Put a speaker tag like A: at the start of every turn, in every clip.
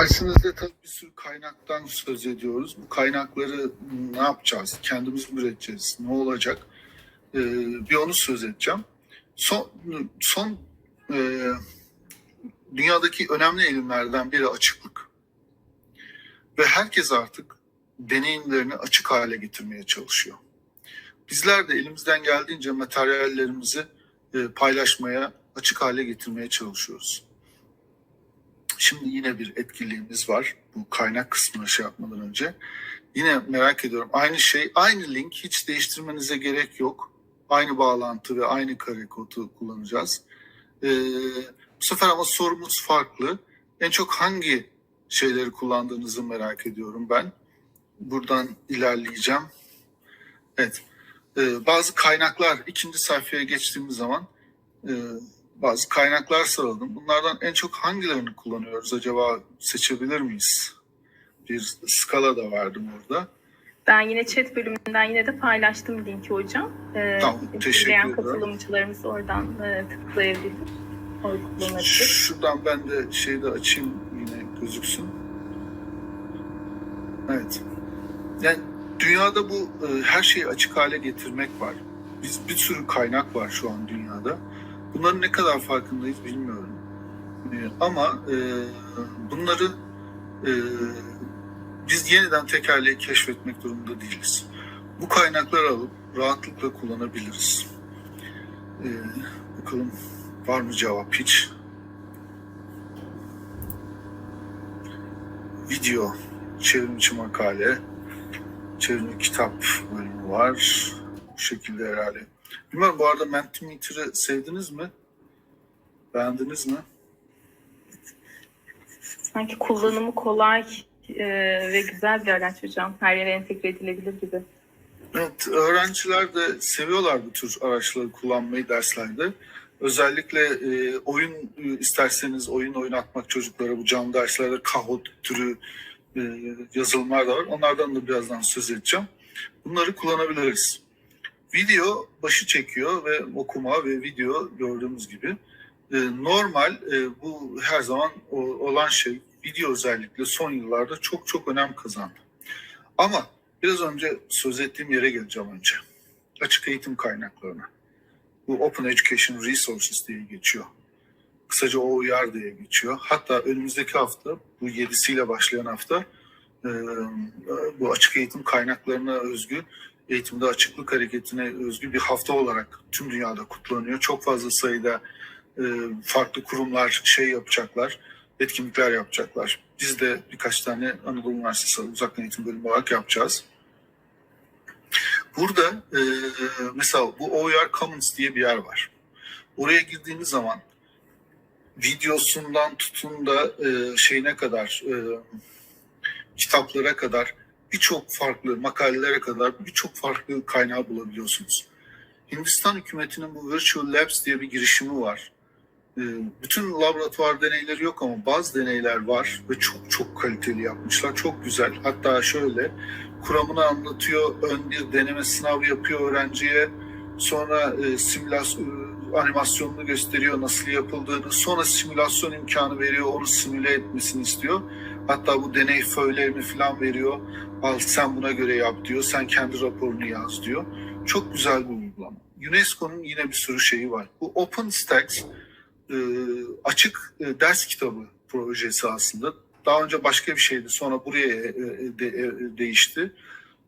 A: dersimizde tabii bir sürü kaynaktan söz ediyoruz. Bu kaynakları ne yapacağız? Kendimiz mi üreteceğiz? Ne olacak? Ee, bir onu söz edeceğim. Son, son e, dünyadaki önemli eğilimlerden biri açıklık. Ve herkes artık deneyimlerini açık hale getirmeye çalışıyor. Bizler de elimizden geldiğince materyallerimizi e, paylaşmaya, açık hale getirmeye çalışıyoruz. Şimdi yine bir etkinliğimiz var. Bu kaynak kısmına şey yapmadan önce. Yine merak ediyorum. Aynı şey, aynı link hiç değiştirmenize gerek yok. Aynı bağlantı ve aynı kare kodu kullanacağız. Ee, bu sefer ama sorumuz farklı. En çok hangi şeyleri kullandığınızı merak ediyorum ben. Buradan ilerleyeceğim. Evet. Ee, bazı kaynaklar ikinci sayfaya geçtiğimiz zaman e, bazı kaynaklar sıraladım. Bunlardan en çok hangilerini kullanıyoruz acaba seçebilir miyiz? Bir skala da verdim orada.
B: Ben yine chat bölümünden yine de paylaştım linki hocam. Ee,
A: Tamam, teşekkür ederim.
B: katılımcılarımız oradan e, tıklayabilir.
A: Şuradan ben de şeyi de açayım yine gözüksün. Evet. Yani dünyada bu e, her şeyi açık hale getirmek var. Biz bir sürü kaynak var şu an dünyada. Bunların ne kadar farkındayız bilmiyorum. E, ama e, bunları e, biz yeniden tekerleği keşfetmek durumunda değiliz. Bu kaynakları alıp rahatlıkla kullanabiliriz. E, bakalım var mı cevap hiç? Video, çevrimiçi makale, çevrimi kitap bölümü var. Bu şekilde herhalde. Bilmiyorum bu arada Mentimeter'ı sevdiniz mi? Beğendiniz mi?
B: Sanki kullanımı kolay e, ve güzel bir araç hocam. Her yere entegre edilebilir gibi.
A: Evet, öğrenciler de seviyorlar bu tür araçları kullanmayı derslerde. Özellikle e, oyun e, isterseniz oyun oynatmak çocuklara bu canlı derslerde Kahoot türü e, yazılımlar da var. Onlardan da birazdan söz edeceğim. Bunları kullanabiliriz. Video başı çekiyor ve okuma ve video gördüğümüz gibi. E, normal e, bu her zaman olan şey video özellikle son yıllarda çok çok önem kazandı. Ama Biraz önce söz ettiğim yere geleceğim önce. Açık eğitim kaynaklarına. Bu Open Education Resources diye geçiyor. Kısaca OER diye geçiyor. Hatta önümüzdeki hafta, bu yedisiyle başlayan hafta e, bu açık eğitim kaynaklarına özgü, eğitimde açıklık hareketine özgü bir hafta olarak tüm dünyada kutlanıyor. Çok fazla sayıda e, farklı kurumlar şey yapacaklar, etkinlikler yapacaklar. Biz de birkaç tane Anadolu Üniversitesi uzaktan eğitim bölümü olarak yapacağız. Burada e, mesela bu OER Commons diye bir yer var. Oraya girdiğiniz zaman videosundan tutun da e, şeyine kadar e, kitaplara kadar birçok farklı makalelere kadar birçok farklı kaynağı bulabiliyorsunuz. Hindistan hükümetinin bu Virtual Labs diye bir girişimi var. E, bütün laboratuvar deneyleri yok ama bazı deneyler var ve çok çok kaliteli yapmışlar. Çok güzel. Hatta şöyle kuramını anlatıyor, ön bir deneme sınavı yapıyor öğrenciye. Sonra e, simülasyon animasyonunu gösteriyor nasıl yapıldığını. Sonra simülasyon imkanı veriyor, onu simüle etmesini istiyor. Hatta bu deney föylerini falan veriyor. Al sen buna göre yap diyor. Sen kendi raporunu yaz diyor. Çok güzel bir uygulama. UNESCO'nun yine bir sürü şeyi var. Bu OpenStax e, açık e, ders kitabı projesi aslında. Daha önce başka bir şeydi. Sonra buraya e, e, de- değişti.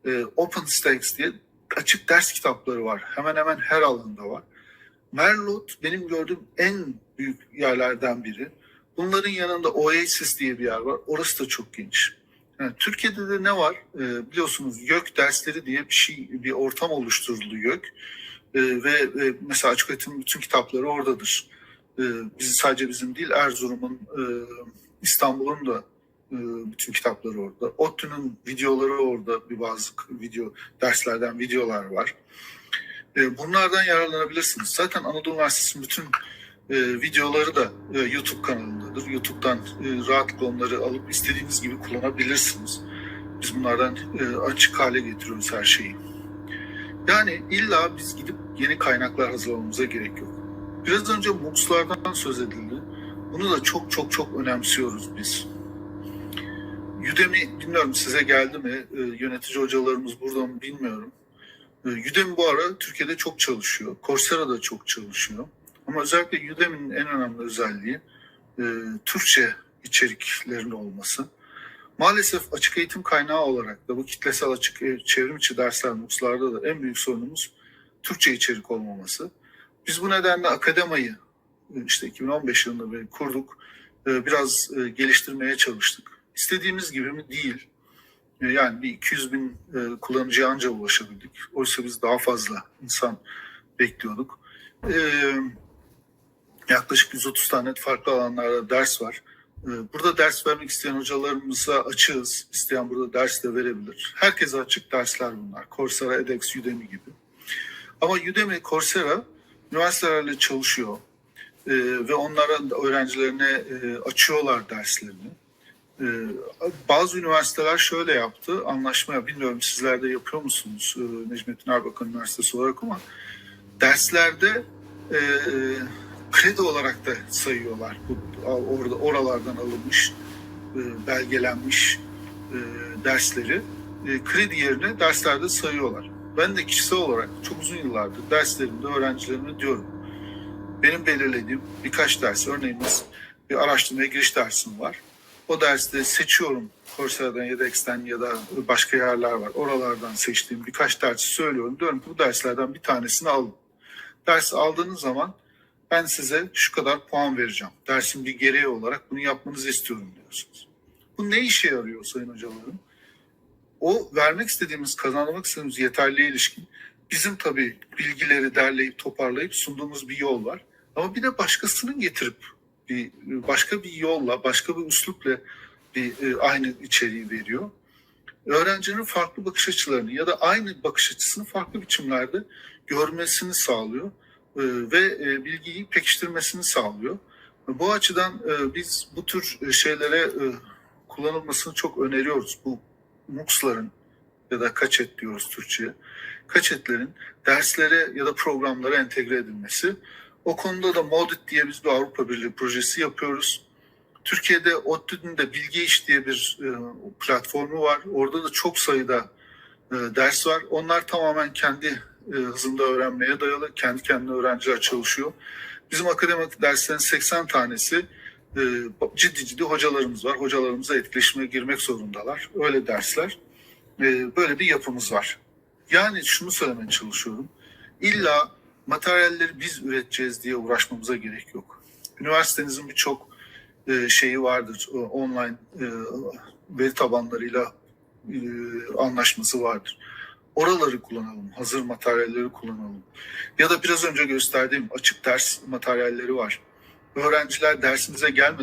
A: E, OpenStax diye açık ders kitapları var. Hemen hemen her alanda var. Merlot benim gördüğüm en büyük yerlerden biri. Bunların yanında Oasis diye bir yer var. Orası da çok geniş. Yani Türkiye'de de ne var? E, biliyorsunuz YÖK dersleri diye bir şey, bir ortam oluşturuldu YÖK. E, ve e, mesela açık öğretim bütün kitapları oradadır. E, biz sadece bizim değil Erzurum'un, e, İstanbul'un da e, bütün kitapları orada. ODTÜ'nün videoları orada bir bazı video derslerden videolar var. Bunlardan yararlanabilirsiniz. Zaten Anadolu Üniversitesi'nin bütün e, videoları da e, YouTube kanalındadır. YouTube'dan e, rahatlıkla onları alıp istediğiniz gibi kullanabilirsiniz. Biz bunlardan e, açık hale getiriyoruz her şeyi. Yani illa biz gidip yeni kaynaklar hazırlamamıza gerek yok. Biraz önce MOOC'lardan söz edildi. Bunu da çok çok çok önemsiyoruz biz. Udemy bilmiyorum size geldi mi? Ee, yönetici hocalarımız burada mı bilmiyorum. Ee, Udemy bu ara Türkiye'de çok çalışıyor. Coursera da çok çalışıyor. Ama özellikle Udemy'nin en önemli özelliği e, Türkçe içeriklerin olması. Maalesef açık eğitim kaynağı olarak da bu kitlesel açık e, çevrim içi dersler, MOOC'larda da en büyük sorunumuz Türkçe içerik olmaması. Biz bu nedenle akademayı e, işte 2015 yılında böyle kurduk. E, Biraz e, geliştirmeye çalıştık. İstediğimiz gibi mi? Değil. Yani bir 200 bin kullanıcıya anca ulaşabildik. Oysa biz daha fazla insan bekliyorduk. E, Yaklaşık 130 tane farklı alanlarda ders var. E, Burada ders vermek isteyen hocalarımıza açığız. İsteyen burada ders de verebilir. Herkese açık dersler bunlar. Coursera, edX, Udemy gibi. Ama Udemy, Coursera üniversitelerle çalışıyor. E, ve onların öğrencilerine e, açıyorlar derslerini. E, bazı üniversiteler şöyle yaptı, anlaşmaya bilmiyorum sizler de yapıyor musunuz e, Necmettin Erbakan Üniversitesi olarak ama derslerde e, kredi olarak da sayıyorlar. Bu orada oralardan alınmış, e, belgelenmiş e, dersleri e, kredi yerine derslerde sayıyorlar. Ben de kişisel olarak çok uzun yıllardır derslerimde öğrencilerime diyorum. Benim belirlediğim birkaç ders, örneğin bir araştırmaya giriş dersim var. O derste seçiyorum Coursera'dan ya da X'ten ya da başka yerler var. Oralardan seçtiğim birkaç dersi söylüyorum. Diyorum ki bu derslerden bir tanesini alın. Ders aldığınız zaman ben size şu kadar puan vereceğim. Dersin bir gereği olarak bunu yapmanızı istiyorum diyorsunuz. Bu ne işe yarıyor sayın hocalarım? O vermek istediğimiz, kazanmak istediğimiz yeterliğe ilişkin bizim tabii bilgileri derleyip toparlayıp sunduğumuz bir yol var. Ama bir de başkasının getirip bir başka bir yolla, başka bir üslupla bir e, aynı içeriği veriyor. Öğrencinin farklı bakış açılarını ya da aynı bakış açısını farklı biçimlerde görmesini sağlıyor ve e, bilgiyi pekiştirmesini sağlıyor. Bu açıdan e, biz bu tür şeylere e, kullanılmasını çok öneriyoruz. Bu MOOC'ların ya da kaçet diyoruz Türkçe'ye. Kaçetlerin derslere ya da programlara entegre edilmesi. O konuda da Modit diye biz bir Avrupa Birliği projesi yapıyoruz. Türkiye'de ODTÜ'nün de Bilgi İş diye bir e, platformu var. Orada da çok sayıda e, ders var. Onlar tamamen kendi e, hızında öğrenmeye dayalı. Kendi kendine öğrenciler çalışıyor. Bizim akademik derslerin 80 tanesi e, ciddi ciddi hocalarımız var. Hocalarımıza etkileşime girmek zorundalar. Öyle dersler. E, böyle bir yapımız var. Yani şunu söylemeye çalışıyorum. İlla materyalleri biz üreteceğiz diye uğraşmamıza gerek yok. Üniversitenizin birçok şeyi vardır. Online veri tabanlarıyla anlaşması vardır. Oraları kullanalım, hazır materyalleri kullanalım. Ya da biraz önce gösterdiğim açık ders materyalleri var. Öğrenciler dersimize gelmeden